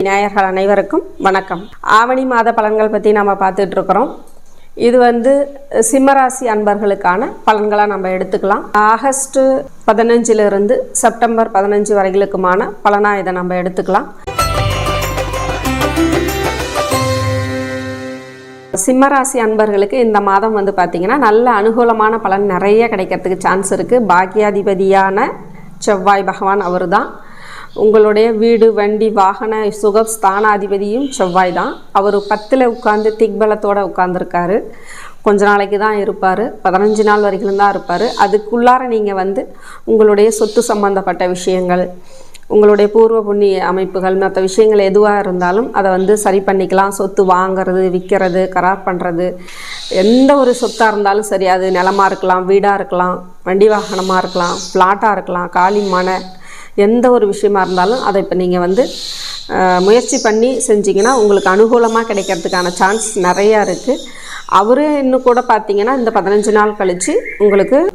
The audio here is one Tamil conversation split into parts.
விநாயகர்கள் அனைவருக்கும் வணக்கம். ஆவணி மாத பலன்கள் பற்றி நம்ம பார்த்துட்டு இருக்கிறோம். இது வந்து சிம்மராசி அன்பர்களுக்கான பலன்களாக நம்ம எடுத்துக்கலாம். ஆகஸ்ட் பதினஞ்சிலிருந்து செப்டம்பர் பதினஞ்சு வரைகளுக்குமான பலனாக இதை நம்ம எடுத்துக்கலாம். சிம்மராசி அன்பர்களுக்கு இந்த மாதம் வந்து பார்த்திங்கன்னா நல்ல அனுகூலமான பலன் நிறைய கிடைக்கிறதுக்கு சான்ஸ் இருக்குது பாக்கியாதிபதியான செவ்வாய் பகவான் அவர் தான் உங்களுடைய வீடு வண்டி வாகன சுக ஸ்தானாதிபதியும் செவ்வாய் தான் அவர் பத்தில் உட்காந்து திக்பலத்தோடு உட்காந்துருக்காரு கொஞ்ச நாளைக்கு தான் இருப்பார். பதினஞ்சு நாள் வரைக்கும் தான் இருப்பார். அதுக்குள்ளார நீங்கள் வந்து உங்களுடைய சொத்து சம்பந்தப்பட்ட விஷயங்கள் உங்களுடைய பூர்வ புண்ணிய அமைப்புகள் மற்ற விஷயங்கள் எதுவாக இருந்தாலும் அதை வந்து சரி பண்ணிக்கலாம். சொத்து வாங்கிறது விற்கிறது கரார் பண்ணுறது எந்த ஒரு சொத்தாக இருந்தாலும் சரி அது நிலமாக இருக்கலாம் வீடாக இருக்கலாம் வண்டி வாகனமாக இருக்கலாம் ஃப்ளாட்டாக இருக்கலாம் காலி மனை எந்த ஒரு விஷயமா இருந்தாலும் அதை இப்போ நீங்கள் வந்து முயற்சி பண்ணி செஞ்சீங்கன்னா உங்களுக்கு அனுகூலமாக கிடைக்கிறதுக்கான சான்ஸ் நிறையா இருக்குது அவரு இன்னும் கூட பார்த்தீங்கன்னா இந்த பதினஞ்சு நாள் கழித்து உங்களுக்கு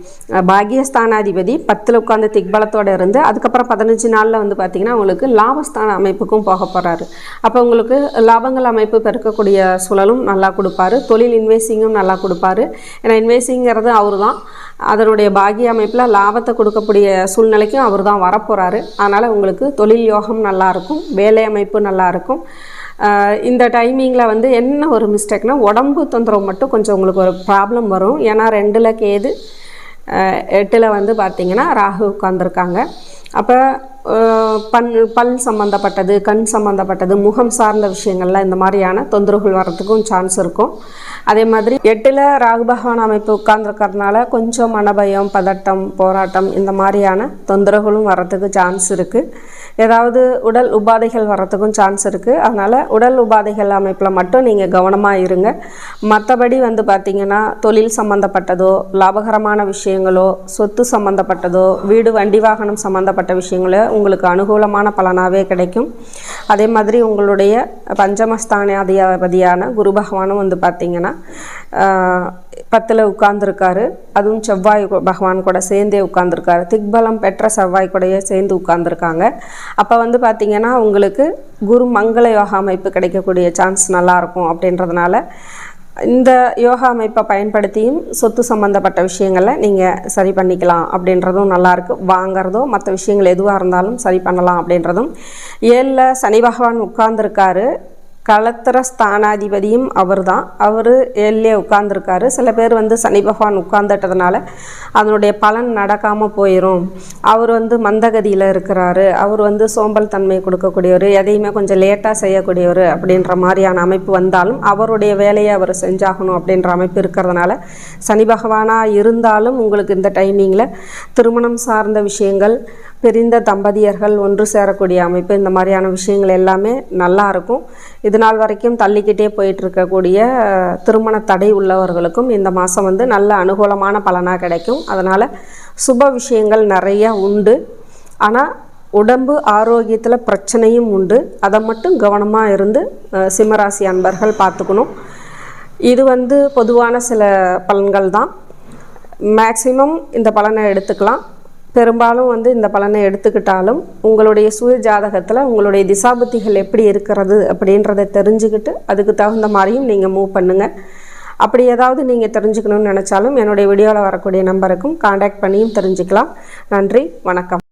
பாகியஸ்தானாதிபதி பத்தில் உட்காந்து திக்பலத்தோடு இருந்து அதுக்கப்புறம் பதினஞ்சு நாளில் வந்து பார்த்திங்கன்னா உங்களுக்கு லாபஸ்தான அமைப்புக்கும் போக போகிறாரு அப்போ உங்களுக்கு லாபங்கள் அமைப்பு பெருக்கக்கூடிய சூழலும் நல்லா கொடுப்பாரு. தொழில் இன்வெஸ்டிங்கும் நல்லா கொடுப்பாரு. ஏன்னா இன்வெஸ்டிங்கிறது அவர் தான் அதனுடைய பாகிய அமைப்பில் லாபத்தை கொடுக்கக்கூடிய சூழ்நிலைக்கும் அவர் தான் வரப்போகிறாரு அதனால் உங்களுக்கு தொழில் யோகம் நல்லாயிருக்கும் வேலை அமைப்பு நல்லாயிருக்கும் இந்த டைமிங்கில் வந்து என்ன ஒரு மிஸ்டேக்னால் உடம்பு தொந்தரவு மட்டும் கொஞ்சம் உங்களுக்கு ஒரு ப்ராப்ளம் வரும். ஏன்னா ரெண்டில் கேது எட்டில் வந்து பார்த்திங்கன்னா ராகு உட்காந்துருக்காங்க அப்போ பண் பல் சம்மந்தப்பட்டது கண் சம்மந்தப்பட்டது முகம் சார்ந்த விஷயங்கள்லாம் இந்த மாதிரியான தொந்தரவுகள் வர்றதுக்கும் சான்ஸ் இருக்கும். அதே மாதிரி எட்டில் ராகு பகவான் அமைப்பு உட்கார்ந்துருக்கிறதுனால கொஞ்சம் மனபயம் பதட்டம் போராட்டம் இந்த மாதிரியான தொந்தரவுகளும் வர்றதுக்கு சான்ஸ் இருக்குது ஏதாவது உடல் உபாதைகள் வர்றதுக்கும் சான்ஸ் இருக்குது அதனால் உடல் உபாதைகள் அமைப்பில் மட்டும் நீங்கள் கவனமாக இருங்க. மற்றபடி வந்து பார்த்திங்கன்னா தொழில் சம்மந்தப்பட்டதோ லாபகரமான விஷயங்களோ சொத்து சம்மந்தப்பட்டதோ வீடு வண்டி வாகனம் சம்மந்தப்பட்ட விஷயங்களோ உங்களுக்கு அனுகூலமான பலனாகவே கிடைக்கும். அதே மாதிரி உங்களுடைய பஞ்சமஸ்தானாதிபதியான குரு பகவானும் வந்து பார்த்திங்கன்னா பத்தில் உட்கார்ந்துருக்காரு. அதுவும் செவ்வாய் பகவான் கூட சேர்ந்தே உட்கார்ந்துருக்காரு. திக்பலம் பெற்ற செவ்வாய் கூடயே சேர்ந்து உட்கார்ந்துருக்காங்க. அப்போ வந்து பார்த்திங்கன்னா உங்களுக்கு குரு மங்கள யோகா அமைப்பு கிடைக்கக்கூடிய சான்ஸ் நல்லாயிருக்கும் அப்படின்றதுனால இந்த யோகா அமைப்பை பயன்படுத்தியும் சொத்து சம்மந்தப்பட்ட விஷயங்களை நீங்கள் சரி பண்ணிக்கலாம் அப்படின்றதும் நல்லாயிருக்கு வாங்கிறதோ மற்ற விஷயங்கள் எதுவாக இருந்தாலும் சரி பண்ணலாம் அப்படின்றதும். ஏழில் சனி பகவான் உட்கார்ந்துருக்காரு. களத்திர ஸ்தானாதிபதியும் அவர் தான் அவர் ஏழிலே உட்கார்ந்துருக்காரு. சில பேர் வந்து சனி பகவான் உட்கார்ந்துட்டதுனால அதனுடைய பலன் நடக்காமல் போயிடும் அவர் வந்து மந்தகதியில் இருக்கிறாரு. அவர் வந்து சோம்பல் தன்மை கொடுக்கக்கூடியவர் எதையுமே கொஞ்சம் லேட்டாக செய்யக்கூடியவர் அப்படின்ற மாதிரியான அமைப்பு வந்தாலும் அவருடைய வேலையை அவர் செஞ்சாகணும் அப்படின்ற அமைப்பு இருக்கிறதுனால சனி பகவானாக இருந்தாலும் உங்களுக்கு இந்த டைமிங்கில் திருமணம் சார்ந்த விஷயங்கள் பிரிந்த தம்பதியர்கள் ஒன்று சேரக்கூடிய அமைப்பு இந்த மாதிரியான விஷயங்கள் எல்லாமே நல்லா இருக்கும். இது நாள் வரைக்கும் தள்ளிக்கிட்டே போயிட்டு இருக்கக்கூடிய திருமண தடை உள்ளவர்களுக்கும் இந்த மாதம் வந்து நல்ல அனுகூலமான பலனாக கிடைக்கும். அதனால் சுப விஷயங்கள் நிறைய உண்டு. ஆனால் உடம்பு ஆரோக்கியத்தில் பிரச்சனையும் உண்டு. அதை மட்டும் கவனமாக இருந்து சிம்மராசி அன்பர்கள் பார்த்துக்கணும். இது வந்து பொதுவான சில பலன்கள் தான். மேக்சிமம் இந்த பலனை எடுத்துக்கலாம். பெரும்பாலும் வந்து இந்த பலனை எடுத்துக்கிட்டாலும் உங்களுடைய சுய ஜாதகத்தில் உங்களுடைய திசாபுத்திகள் எப்படி இருக்கிறது அப்படின்றத தெரிஞ்சுக்கிட்டு அதுக்கு தகுந்த மாதிரியும் நீங்கள் மூவ் பண்ணுங்கள் அப்படி ஏதாவது நீங்கள் தெரிஞ்சுக்கணும்னு நினச்சாலும் என்னுடைய வீடியோவில் வரக்கூடிய நம்பருக்கும் காண்டாக்ட் பண்ணியும் தெரிஞ்சுக்கலாம். நன்றி வணக்கம்.